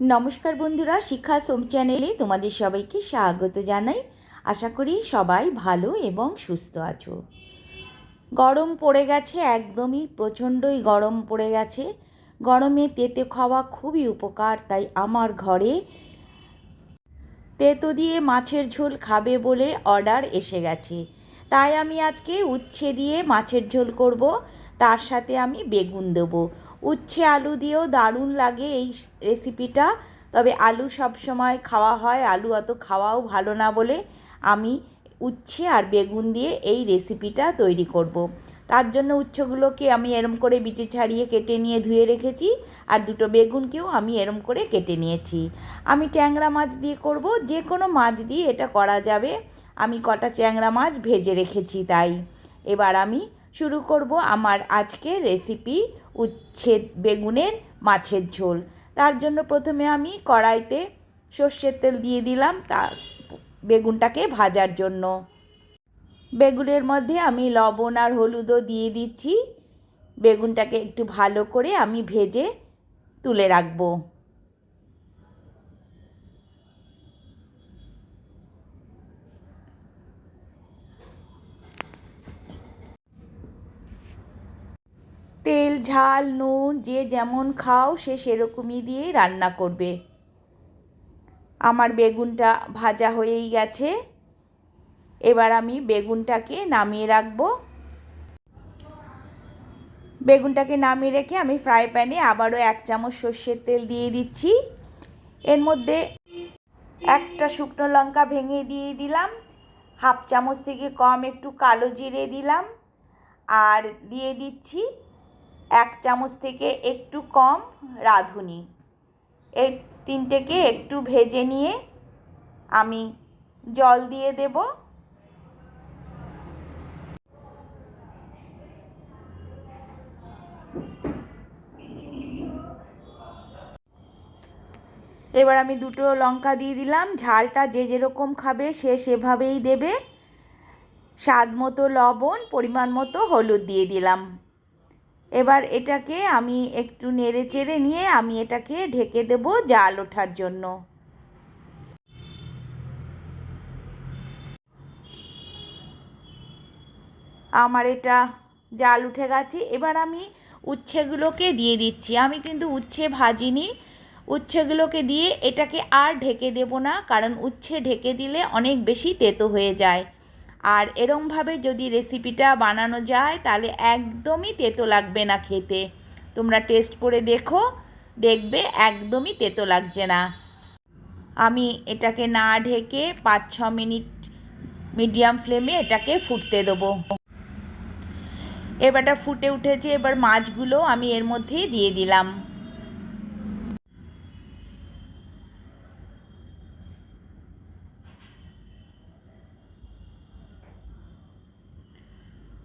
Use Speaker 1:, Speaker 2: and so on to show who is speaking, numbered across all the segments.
Speaker 1: নমস্কার বন্ধুরা শিক্ষা সোম চ্যানেলে তোমাদের সবাইকে স্বাগত জানাই। আশা করি সবাই ভালো এবং সুস্থ আছো। গরম পড়ে গেছে, একদমই প্রচণ্ডই গরম পড়ে গেছে। গরমে তেতে খাওয়া খুবই উপকার, তাই আমার ঘরে তেতো দিয়ে মাছের ঝোল খাবে বলে অর্ডার এসে গেছে। তাই আমি আজকে উচ্ছে দিয়ে মাছের ঝোল করব, তার সাথে আমি বেগুন দেবো। উচ্ছে আলু দিয়েও দারুণ লাগে এই রেসিপিটা। তবে আলু সব সময় খাওয়া হয়, আলু অত খাওয়াও ভালো না বলে আমি উচ্ছে আর বেগুন দিয়ে এই রেসিপিটা তৈরি করব। তার জন্য উচ্ছেগুলোকে আমি এরম করে বিচে ছাড়িয়ে কেটে নিয়ে ধুয়ে রেখেছি আর দুটো বেগুনকেও আমি এরম করে কেটে নিয়েছি। আমি ট্যাংরা মাছ দিয়ে করব, যে কোনো মাছ দিয়ে এটা করা যাবে। আমি কটা চ্যাংরা মাছ ভেজে রেখেছি তাই। এবার আমি শুরু করব আমার আজকে রেসিপি উচ্ছে বেগুনের মাছের ঝোল। তার জন্য প্রথমে আমি কড়াইতে সর্ষের তেল দিয়ে দিলাম তা বেগুনটাকে ভাজার জন্য। বেগুনের মধ্যে আমি লবণ আর হলুদও দিয়ে দিচ্ছি। বেগুনটাকে একটু ভালো করে আমি ভেজে তুলে রাখব তেল ঝাল, নুন, যে যেমন খাও সে সেরকমই দিয়েই রান্না করবে। আমার বেগুনটা ভাজা হয়েই গেছে। এবার আমি বেগুনটাকে নামিয়ে রাখব। বেগুনটাকে নামিয়ে রেখে আমি ফ্রাই প্যানে আবারও এক চামচ সর্ষের তেল দিয়ে দিচ্ছি। এর মধ্যে একটা শুকনো লঙ্কা ভেঙে দিয়ে দিলাম। হাফ চামচ থেকে কম একটু কালো জিরে দিলাম। আর দিয়ে দিচ্ছি এক চামচ থেকে একটু কম রাঁধুনি। এই তিনটেকে একটু ভেজে নিয়ে আমি জল দিয়ে দেব। এবার আমি দুটো লঙ্কা দিয়ে দিলাম। ঝালটা যে যেরকম খাবে সে সেভাবেই দেবে। স্বাদ মতো লবণ, পরিমাণ মতো হলুদ দিয়ে দিলাম। এবার এটাকে আমি একটু নেড়ে চেড়ে নিয়ে আমি এটাকে ঢেকে দেব জাল ওঠার জন্য। আমার এটা জাল উঠে গেছে। এবার আমি উচ্ছেগুলোকে দিয়ে দিচ্ছি। আমি কিন্তু উচ্ছে ভাজিনি। উচ্ছেগুলোকে দিয়ে এটাকে আর ঢেকে দেব না, কারণ উচ্ছে ঢেকে দিলে অনেক বেশি তেতো হয়ে যায়। আর এরমভাবে যদি রেসিপিটা বানানো যায়, তাহলে একদমই তেতো লাগবে না খেতে। তোমরা টেস্ট করে দেখো, দেখবে একদমই তেতো লাগছে না। আমি এটাকে না ঢেকে পাঁচ ছ মিনিট মিডিয়াম ফ্লেমে এটাকে ফুটতে দেবো। এবারটা ফুটে উঠেছে, এবার মাছগুলো আমি এর মধ্যেই দিয়ে দিলাম।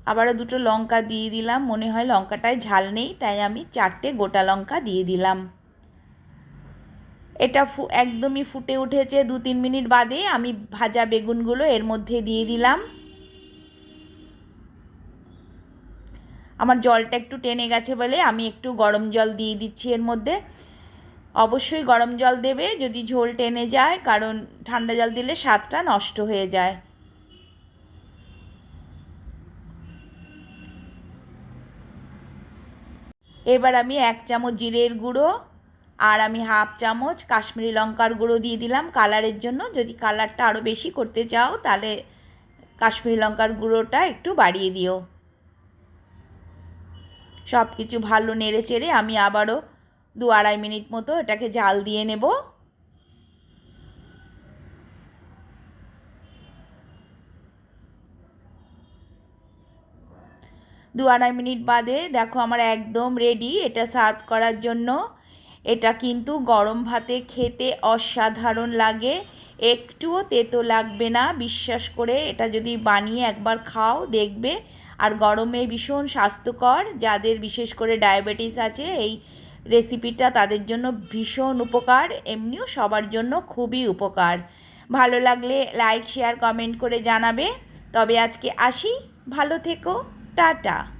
Speaker 1: আবারও দুটো লঙ্কা দিয়ে দিলাম। মনে হয় লঙ্কাটায় ঝাল নেই, তাই আমি চারটে গোটা লঙ্কা দিয়ে দিলাম। এটা ফু, একদমই ফুটে উঠেছে দু তিন মিনিট বাদে। আমি ভাজা বেগুনগুলো এর মধ্যে দিয়ে দিলাম। আমার জলটা একটু টেনে গেছে বলে আমি একটু গরম জল দিয়ে দিচ্ছি এর মধ্যে। অবশ্যই গরম জল দেবে যদি ঝোল টেনে যায়, কারণ ঠান্ডা জল দিলে স্বাদটা নষ্ট হয়ে যায়। এবার আমি এক চামচ জিরের গুঁড়ো আর আমি হাফ চামচ কাশ্মীরি লঙ্কার গুঁড়ো দিয়ে দিলাম। কালারের জন্য যদি কালারটা আরও বেশি করতে চাও, তাহলে কাশ্মীরি লঙ্কার গুঁড়োটা একটু বাড়িয়ে দিও। সব কিছু ভালো নেড়ে চেড়ে আমি আবারও দু আড়াই মিনিট মতো এটাকে জাল দিয়ে নেব। দু আড়াই মিনিট বাদে দেখো আমার একদম রেডি এটা সার্ভ করার জন্য। এটা কিন্তু গরম ভাতে খেতে অসাধারণ লাগে। একটুও তেতো লাগবে না, বিশ্বাস করে এটা যদি বানিয়ে একবার খাও, দেখবে। আর গরমে ভীষণ স্বাস্থ্যকর, যাদের বিশেষ করে ডায়াবেটিস আছে, এই রেসিপিটা তাদের জন্য ভীষণ উপকার, এমনিও সবার জন্য খুবই উপকার। ভালো লাগলে লাইক শেয়ার কমেন্ট করে জানাবে। তবে আজকে আসি, ভালো থেকো। Da da.